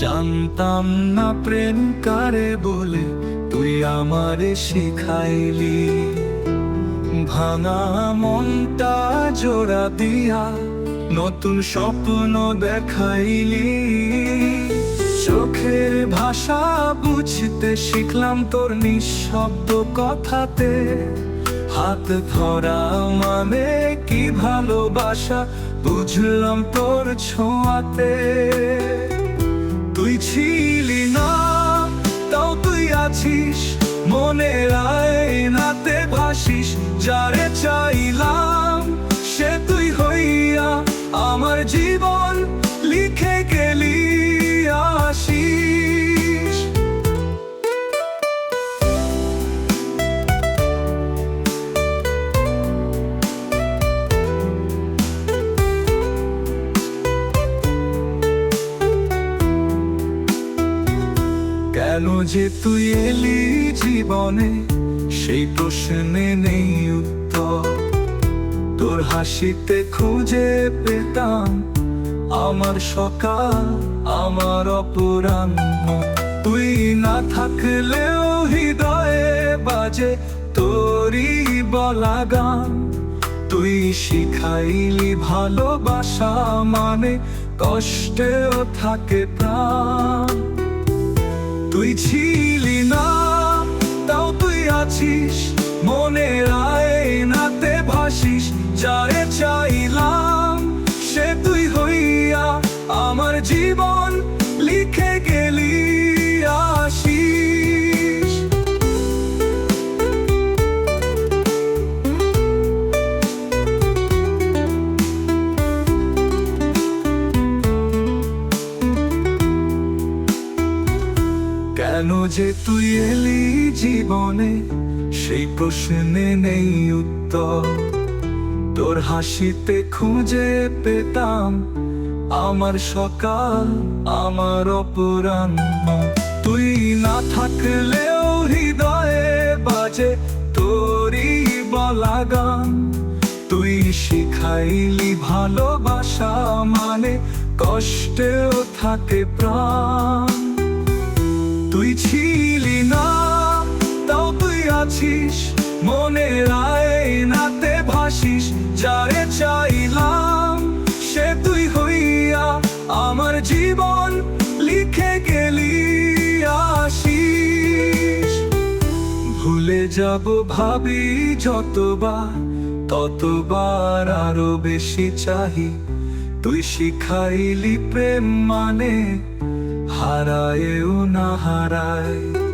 জানতাম না প্রেম কারে বলে, তুই আমারে শিখাইলি। ভাঙা মনটা জোড়া দিয়া নতুন স্বপ্ন দেখাইলি। চোখের ভাষা বুঝতে শিখলাম তোর নিঃশব্দ কথাতে। হাত ধরা মানে কি ভালোবাসা, বুঝলাম তোর ছোঁয়াতে। ছিলি না তাও তুই আছিস মনের আয়নাতে ভাসিস যারে কেন যে তুই এলি জীবনে, সেই প্রশ্নে নেই উত্তর। তোর হাসিতে খুঁজে পেতাম আমার সকাল, আমার অপরাহ্ন। তুই না থাকলেও হৃদয়ে বাজে তোরই বলা গান। তুই শিখাইলি ভালোবাসা মানে কষ্টেও থাকে প্রাণ। তুই ছিলি না, তাও তুই আছিস। মনে রায় আয়নাতে ভাসিস, যারে চাইলাম সে তুই হইয়া আমার জীবন যে তুই এলি জীবনে? সেই প্রশ্নে নেই উত্তর। তোর হাসিতে খুঁজে পেতাম আমার সকাল, আমার অপরাহ্ন। তুই না থাকলেও হৃদয়ে বাজে তোরই বলা গান। তুই শিখাইলি ভালোবাসা মানে কষ্টেও থাকে প্রাণ। তুই ছিলি না, তাও তুই আছিস। মনে রায় নাতে ভাসিস, যারে চাইলাম সে তুই হইয়া আমার জীবন লিখে গেলি, আসিস। ভুলে যাব ভাবি যতবার, ততবার আরও বেশি চাহি। তুই শিখাইলি প্রেম মানে হারায়েও না হারায়।